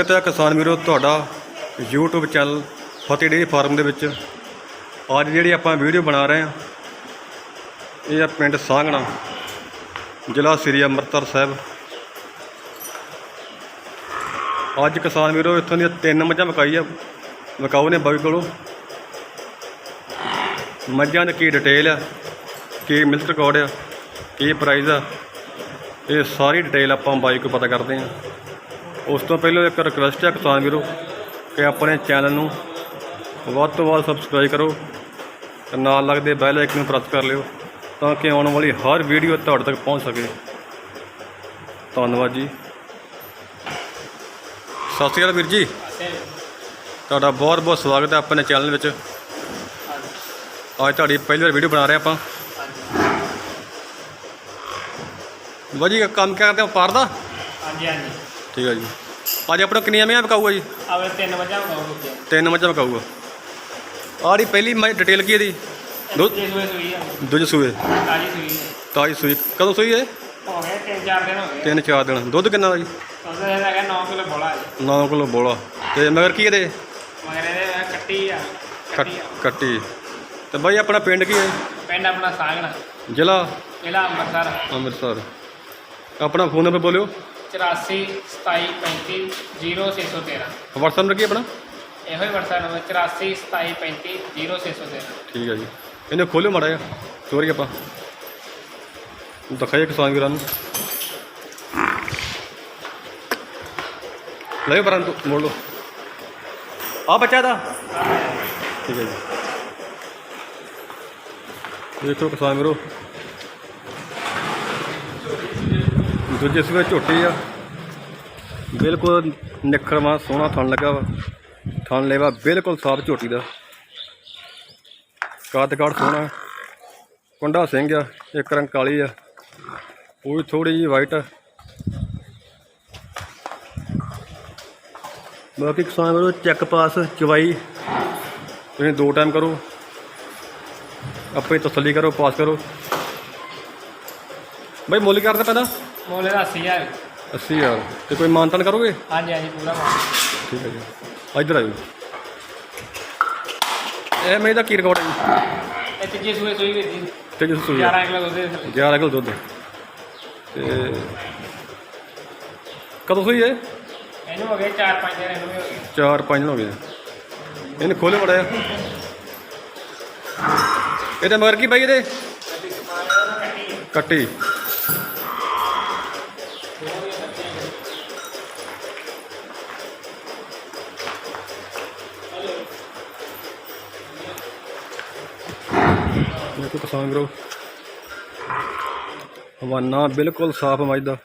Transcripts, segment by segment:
ਸਵਾਗਤ ਹੈ ਕਿਸਾਨ ਵੀਰੋ, ਤੁਹਾਡਾ YouTube channel Fateh dairy farm ਦੇ ਵਿੱਚ। ਅੱਜ ਜਿਹੜੀ ਆਪਾਂ ਵੀਡੀਓ ਬਣਾ ਰਹੇ ਹਾਂ, ਇਹ ਆ ਪਿੰਡ ਸਾਂਗਣਾ, ਜ਼ਿਲ੍ਹਾ ਸ੍ਰੀ ਅੰਮ੍ਰਿਤਸਰ ਸਾਹਿਬ। ਅੱਜ ਕਿਸਾਨ ਵੀਰੋ, ਇੱਥੋਂ ਦੀਆਂ ਤਿੰਨ ਮੱਝਾਂ ਵਿਕਾਈ ਆ, ਵਿਕਾਊ ਨੇ ਬਾਈ ਕੋਲੋਂ। ਮੱਝਾਂ ਦੀ ਕੀ ਡਿਟੇਲ ਆ, ਕੀ ਮਿਲਕ ਰਿਕਾਰਡ ਆ, ਕੀ ਪ੍ਰਾਈਸ ਆ, ਇਹ ਸਾਰੀ ਡਿਟੇਲ ਆਪਾਂ ਬਾਈ ਕੋਲ ਪਤਾ ਕਰਦੇ ਹਾਂ। ਉਸ ਤੋਂ ਪਹਿਲਾਂ ਇੱਕ ਰਿਕਵੈਸਟ ਹੈ ਕਿਸਾਨ ਵੀਰੋ ਕਿ ਆਪਣੇ ਚੈਨਲ ਨੂੰ ਵੱਧ ਤੋਂ ਵੱਧ ਸਬਸਕ੍ਰਾਈਬ ਕਰੋ ਤੇ ਨਾਲ ਲੱਗਦੇ ਬੈਲ ਆਈਕਨ ਨੂੰ ਪ੍ਰੈਸ ਕਰ ਲਿਓ ਤਾਂ ਕਿ ਆਉਣ ਵਾਲੀ ਹਰ ਵੀਡੀਓ ਤੁਹਾਡੇ ਤੱਕ ਪਹੁੰਚ ਸਕੇ। ਧੰਨਵਾਦ ਜੀ। ਸਤਿ ਸ਼੍ਰੀ ਅਕਾਲ ਵੀਰ ਜੀ। ਤੁਹਾਡਾ ਬਹੁਤ ਬਹੁਤ ਸਵਾਗਤ ਹੈ ਆਪਣੇ ਚੈਨਲ ਵਿੱਚ। ਅੱਜ ਤੁਹਾਡੀ ਪਹਿਲੀ ਵਾਰ ਵੀਡੀਓ ਬਣਾ ਰਹੇ ਆਪਾਂ। ਵਧੀਆ ਕੰਮ ਕਰਦੇ ਹੋ ਪਾਰ ਦਾ। ਹਾਂਜੀ ਹਾਂਜੀ। ਠੀਕ ਹੈ ਜੀ। ਅੱਜ ਆਪਣਾ ਕਿੰਨੀਆਂ ਮਹੀਆਂ ਵਿਕਾਊਗਾ ਜੀ? ਆਵੇ ਤਿੰਨ ਵਜਾ ਹੋ ਗਏ ਤਿੰਨ ਮੱਝਾਂ ਵਿਕਾਊਗਾ। ਆੜੀ ਪਹਿਲੀ ਮੈਂ ਡਿਟੇਲ ਕੀ ਇਹਦੀ? ਦੁੱਧ? ਜੇ ਸੂਏ ਸੂਈ ਆ। ਦੂਜੇ ਸੂਏ। ਤਾਜੀ ਸੂਈ ਆ। ਤਾਜੀ ਸੂਈ। ਕਦੋਂ ਸੂਈ ਹੈ ਹੋ ਗਏ ਤਿੰਨ ਚਾਰ ਦਿਨ ਹੋ ਗਏ ਤਿੰਨ ਚਾਰ ਦਿਨ। ਦੁੱਧ ਕਿੰਨਾ ਦਾ ਜੀ? ਉਹਦਾ ਇਹ ਹੈਗਾ 9 ਕਿਲੋ ਬੋਲਾ ਹੈ 9 ਕਿਲੋ ਬੋਲਾ। ਤੇ ਮਗਰ ਕੀ ਇਹਦੇ? ਮਗਰ ਇਹਦੇ ਕੱਟੀ ਆ। ਕੱਟ- ਕੱਟੀ ਆ। ਕੱਟੀ। ਤੇ ਬਾਈ ਆਪਣਾ ਪਿੰਡ ਕੀ ਹੈ? ਪਿੰਡ ਆਪਣਾ ਸਾਗਣਾ। ਜ਼ਿਲ੍ਹਾ? ਜ਼ਿਲ੍ਹਾ ਅੰਮ੍ਰਿਤਸਰ। ਅੰਮ੍ਰਿਤਸਰ। ਆਪਣਾ ਫੋਨ ਨੰਬਰ ਬੋਲਿਓ। 84 27 35 0613 WhatsApp ਨੰਬਰ ਕੀ ਆਪਣਾ? ਇਹੋ ਹੀ WhatsApp ਨੰਬਰ 84 27 35 0613 ਠੀਕ ਹੈ ਜੀ ਇਹਨੇ ਖੋਲਿਓ ਮਾੜਾ ਜਿਹਾ ਸੋਰੀ ਆਪਾਂ। ਦਿਖਾਈਏ ਕਿਸਾਨ ਵੀਰਾਂ ਨੂੰ ਲੈ ਪਰਾਂ ਤੋਂ ਮੋੜ ਲਓ। ਆ ਬੱਚਾ ਦਾ ਠੀਕ ਹੈ ਜੀ। ਦੇਖੋ ਕਿਸਾਨ ਵੀਰੋ ਦੂਜੇ ਸਵੇ ਝੋਟੀ ਆ। ਬਿਲਕੁਲ ਨਿਖਰਵਾ, ਸੋਹਣਾ ਥਣ ਲੱਗਾ ਵਾ। ਥਣ ਲੈਵਾ ਬਿਲਕੁਲ ਸਾਫ਼ ਝੋਟੀ ਦਾ। ਕੱਦ ਕਾਟ ਸੋਹਣਾ। ਕੁੰਡਾ ਸਿੰਘ ਆ, ਇੱਕ ਰੰਗ ਕਾਲੀ ਆ। ਉਹ ਵੀ ਥੋੜੀ ਜਿਹੀ ਵਾਈਟ ਆ। ਬਾਕੀ ਕਿਸਾਨ ਵੀਰੋ ਚੈੱਕ ਪਾਸ ਚਵਾਈ ਤੁਸੀਂ ਦੋ ਟਾਈਮ ਕਰੋ। ਆਪੇ ਤਸੱਲੀ ਕਰੋ ਪਾਸ ਕਰੋ। ਬਈ ਮੁੱਲ ਕੀ ਕਰਦੇ ਪੈਦਾ ਮੁੱਲ ਇਹਦਾ 80000 80000 ਤੇ ਕੋਈ ਮਾਨਤਨ ਕਰੋਗੇ? ਹਾਂਜੀ ਹਾਂਜੀ ਪੂਰਾ ਮਾਲ ਠੀਕ ਹੈ ਜੀ। ਇੱਧਰ ਆਇਓ ਇਹ ਮੇਰਾ ਦਾ ਕੀ ਰਿਕਾਰਡ ਹੈ ਜੀ? ਇਹ ਤੀਜੇ ਸੂਏ ਸੂਈ ਵੀ ਦੀ ਤੇ ਜਿਸ ਸੂਈ। 11 ਕਿਲੋ ਦੁੱਧ ਦੇ ਥੱਲੇ। 11 ਕਿਲੋ ਦੁੱਧ। ਤੇ ਕਦੋਂ ਸੂਈ ਹੈ ਇਹਨੂੰ ਹੋ ਗਏ 4-5 ਦਿਨ ਇਹਨੂੰ ਵੀ ਹੋ ਗਏ। 4 5 ਹੋ ਗਏ। ਇਹਨੇ ਖੋਲੇ ਬੜਿਆ ਇਹਦੇ ਮਗਰ ਕੀ ਬਾਈ ਇਹਦੇ? ਕੱਟੀ। ਦੇਖੋ ਕਿਸਾਨ ਵੀਰੋ, ਹਵਾਨਾ ਬਿਲਕੁਲ ਸਾਫ਼ ਮੱਝ ਦਾ।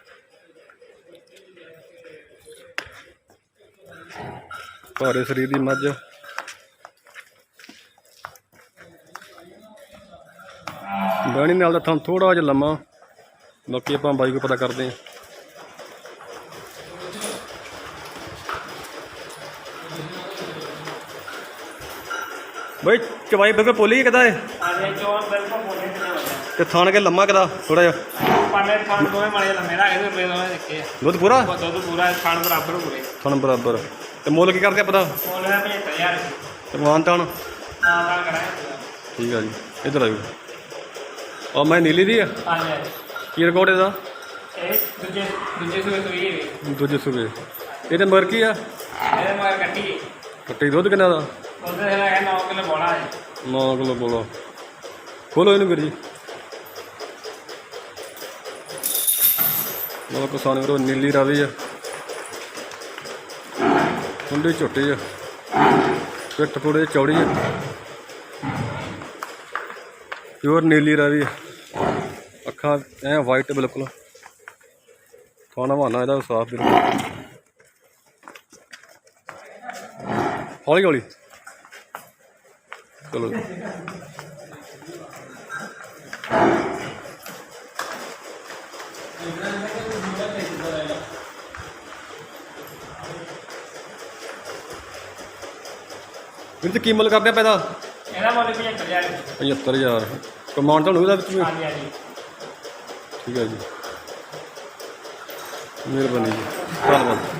ਭਾਰੇ ਸਰੀਰ ਦੀ ਮੱਝ। ਬਣੀ ਨਾਲ ਦਾ ਥਾਂ ਥੋੜਾ ਜਿਹਾ ਲੰਮਾ। ਬਾਕੀ ਆਪਾਂ ਬਾਈ ਕੋ ਪਤਾ ਕਰਦੇ ਹਾਂ। ਬਈ ਚਵਾਈ ਬਿਲਕੁਲ ਪੋਲੀ ਕਿਦਾ ਹੈ ਹਾਂਜੀ ਚੋਣ ਬਿਲਕੁਲ ਬੋਲੇ ਤੇ ਨਹੀਂ ਤੇ ਥਾਣ ਕੇ ਲੰਮਾ ਕਿਦਾ ਥੋੜਾ ਜਿਹਾ? ਪਾਣੇ ਖਾਣ ਦੋਵੇਂ ਮਾੜੇ ਲੰਮੇ ਰੱਖੇ ਤੇ ਰੁਪਏ ਦੋਵੇਂ ਦੇਖੇ ਆ। ਦੁੱਧ ਪੂਰਾ? ਉਹ ਦੁੱਧ ਪੂਰਾ ਖਾਣ ਬਰਾਬਰ ਪੂਰੇ। ਥਣ ਬਰਾਬਰ। ਤੇ ਮੁੱਲ ਕੀ ਕਰਦੇ ਆ ਪਤਾ ਮੁੱਲ ਹੈ 75000 ਤੇ ਮਾਨ ਤਾਣ ਹਾਂ ਗੱਲ ਕਰਾਂਗੇ ਠੀਕ ਆ ਜੀ ਇੱਧਰ ਆਇਓ ਆ ਮੈਂ ਨੀਲੀ ਦੀ ਆ। ਹਾਂਜੀ ਕੀ ਰਿਕਾਰਡ ਇਹਦਾ? ਇਹ ਦੂਜੇ ਦੂਜੇ ਸੂਏ ਸੂਈ ਹੈ ਦੂਜੇ ਸੂਬੇ ਇਹਦੇ ਮਗਰ ਕੀ ਆ? ਇਹਦੇ ਮਗਰ ਕੱਟੀ। ਕੱਟੀ ਦੁੱਧ ਕਿੰਨਾ ਦਾ? ਉਹਦੇ ਹੈਗਾ 9 ਕਿਲੋ ਬੋਲਾ ਹੈ 9 ਕਿਲੋ ਬੋਲੋ। ਖੋਲੋ ਇਹਨੂੰ ਵੀਰ ਜੀ। ਮਤਲਬ ਕਿਸਾਨ ਵੀਰੋ ਨੀਲੀ ਰਾਵੀ ਆ। ਕੁੰਡੀ ਝੋਟੀ ਆ। ਪਿੱਠ ਥੋੜੀ ਚੌੜੀ ਆ। ਪਿਓਰ ਨੀਲੀ ਰਾਵੀ ਆ। ਅੱਖਾਂ ਐ ਵਾਈਟ ਬਿਲਕੁਲ। ਖਾਣਾ ਬਹਾਨਾ ਇਹਦਾ ਸਾਫ਼ ਬਿਲਕੁਲ। ਹੌਲੀ ਹੌਲੀ। ਚਲੋ। ਕੀ ਮੁੱਲ ਕਰਦੇ ਆ ਪੈਦਾ? ਇਹਦਾ ਮੁੱਲ 75000 75000 ਕਮਾਂਡ ਤੁਹਾਨੂੰ ਇਹਦਾ ਵਿੱਚ ਹਾਂਜੀ ਹਾਂਜੀ। ਠੀਕ ਹੈ ਜੀ। ਮਿਹਰਬਾਨੀ ਜੀ। ਧੰਨਵਾਦ।